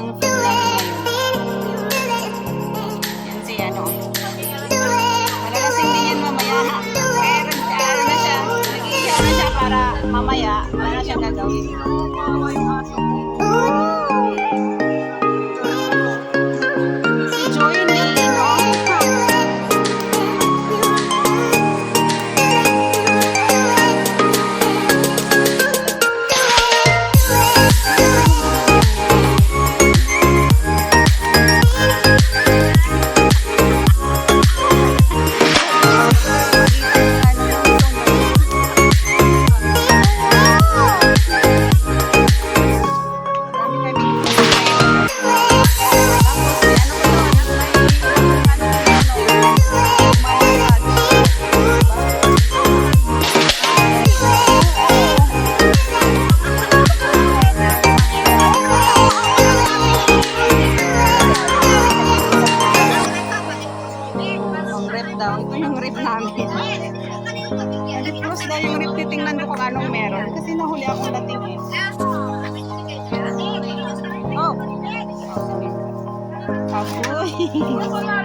ng Yan oh. si ano. Para kasi hindi yan mamaya. Meron siya, ano na siya. Nag-iiyaw na siya para mamaya. Wala na siya gagawin. Kawawa yung aso.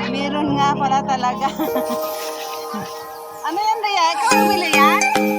Meron nga pala talaga. ano yan, Daya? Ikaw nabili yan?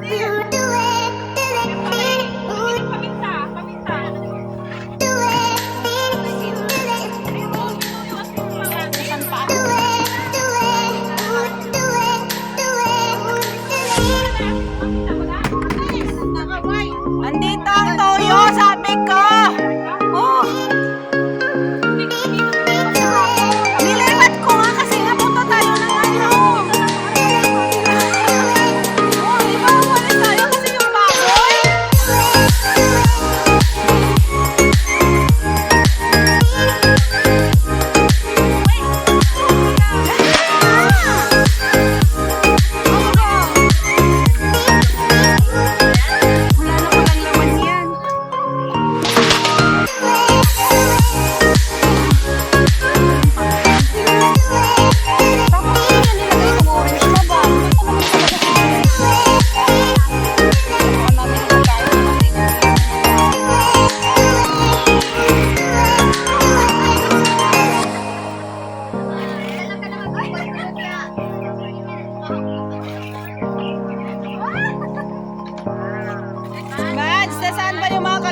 Bye.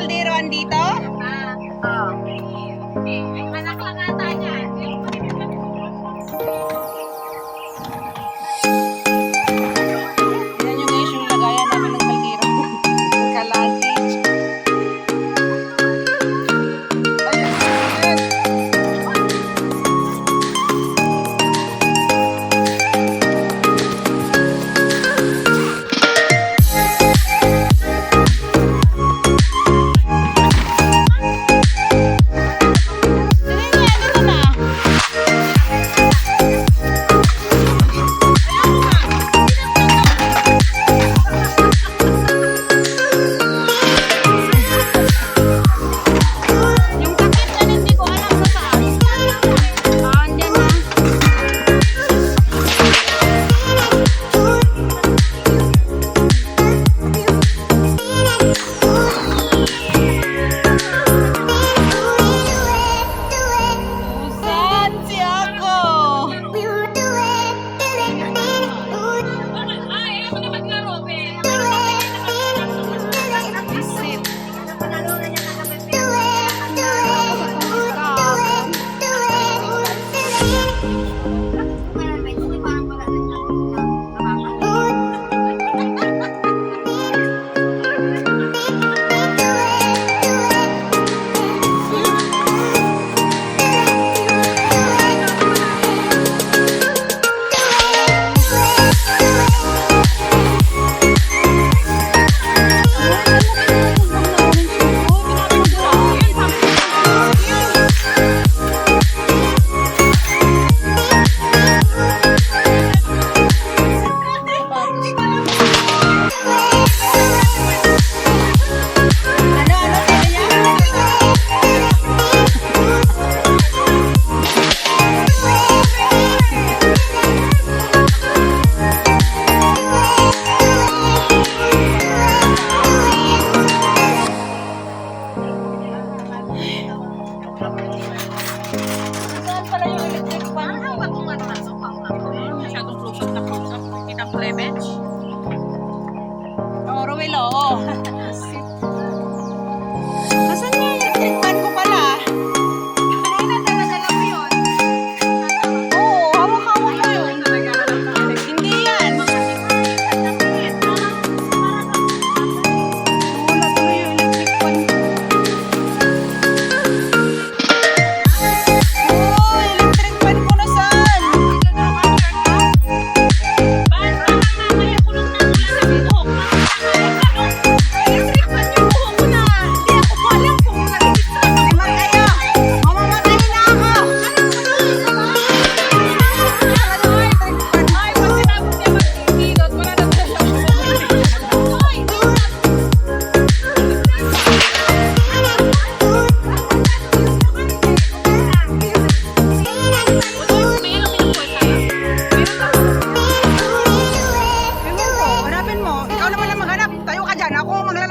Caldero andito? Ah, oh. Okay. Okay.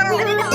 I don't know.